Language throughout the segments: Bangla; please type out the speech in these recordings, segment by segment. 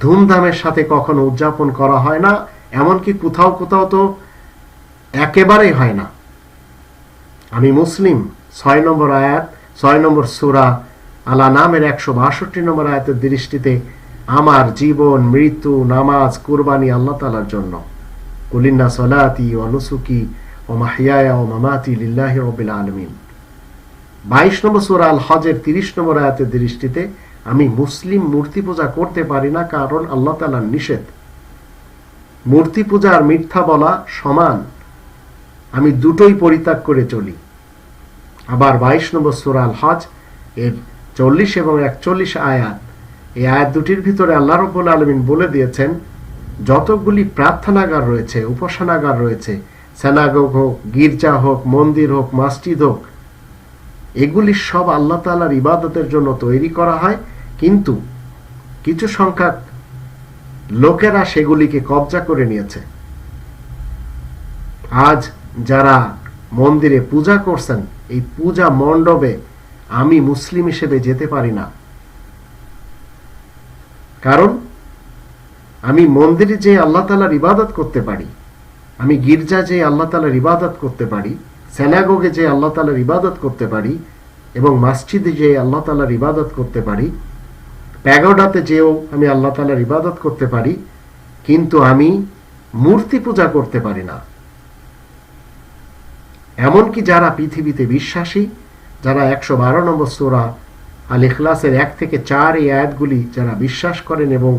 ধুমধামের সাথে কখনো উদযাপন করা হয় না, এমনকি কোথাও কোথাও তো একেবারেই হয় না। আমি মুসলিম, ছয় নম্বর আয়াত, ছয় নম্বর সুরা আলা নামের একশো বাষট্টি নম্বর আয়াতের দৃষ্টিতে আমার জীবন, মৃত্যু, নামাজ, কুরবানি আল্লাহ তালার জন্য। কুলিন্না সলাতি ও নুসুকি ও মাহিয়া ও মামাতি লিল্লাহি রবিল আলমিন। বাইশ নম্বর সুরা আল হজের তিরিশ নম্বর আয়াতের দৃষ্টিতে আমি মুসলিম মূর্তি পূজা করতে পারি না কারণ আল্লাহ তালার নিষেধ। মূর্তি পূজা আর মিথ্যা বলা সমান। আমি দুটোই পরিত্যাগ করে চলি। আবার বাইশ নম্বর সুরাল হজ এর চল্লিশ এবং একচল্লিশ আয়াত, এই আয়াত দুটির ভিতরে আল্লাহ রব্বুল আলমিন বলে দিয়েছেন, যতগুলি প্রার্থনাগার রয়েছে, উপাসনাগার রয়েছে সেনাগোগ হোক, গির্জা হোক, মন্দির হোক, মসজিদ হোক, এগুলি সব আল্লাহ তালার ইবাদতের জন্য তৈরি করা হয়। কিন্তু কিছু সংখ্যক লোকেরা সেগুলিকে কবজা করে নিয়েছে। আজ যারা মন্দিরে পূজা করছেন, এই পূজা মণ্ডপে আমি মুসলিম হিসেবে যেতে পারি না। কারণ আমি মন্দিরে যে আল্লাহ তালার ইবাদত করতে পারি, আমি গির্জা যে আল্লাহ তালার ইবাদত করতে পারি সেনাগোগে যে আল্লাহ তালার ইবাদত করতে পারি এবং মসজিদে যে আল্লাহ তালার ইবাদত করতে পারি প্যাগোডাতে যেও আমি আল্লাহ তালার ইবাদত করতে পারি, কিন্তু আমি মূর্তি পূজা করতে পারি না। এমনকি যারা পৃথিবীতে বিশ্বাসী, যারা একশো বারো নম্বর সোরা আল ইখলাসের এক থেকে চার এই আয়াতগুলি যারা বিশ্বাস করেন এবং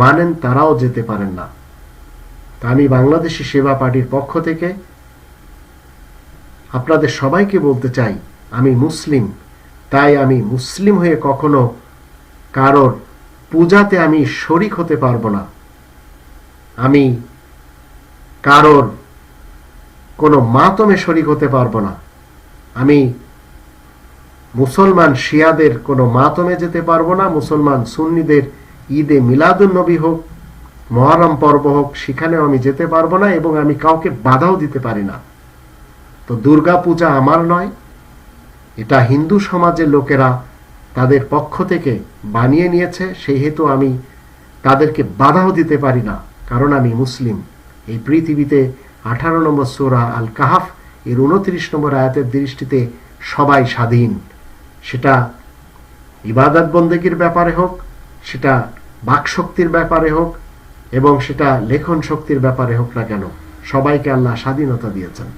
মানেন, তারাও যেতে পারেন না। তা আমি বাংলাদেশি সেবা পার্টির পক্ষ থেকে আপনাদের সবাইকে বলতে চাই, আমি মুসলিম, তাই আমি মুসলিম হয়ে কখনো কারোর পূজাতে আমি শরিক হতে পারব না। আমি কারোর কোনো মাতমে শরিক হতে পারব না। আমি মুসলমান শিয়াদের কোনো মাতমে যেতে পারব না। মুসলমান সুন্নিদের ঈদে মিলাদুল নবী হোক, মহরম পর্ব হোক, সেখানেও আমি যেতে পারব না এবং আমি কাউকে বাধাও দিতে পারি না। তো দুর্গা পূজা আমার নয়, এটা হিন্দু সমাজের লোকেরা তাদের পক্ষ থেকে বানিয়ে নিয়েছে সেই হেতু আমি তাদেরকে বাধাও দিতে পারি না, কারণ আমি মুসলিম। এই পৃথিবীতে আঠারো নম্বর সোরা আল কাহাফ এর উনত্রিশ নম্বর আয়াতের দৃষ্টিতে সবাই স্বাধীন। সেটা ইবাদত বন্দেগীর ব্যাপারে হোক, সেটা বাকশক্তির ব্যাপারে হোক, এবং সেটা লেখন শক্তির ব্যাপারে হোক না কেন, সবাইকে আল্লাহ স্বাধীনতা দিয়েছেন।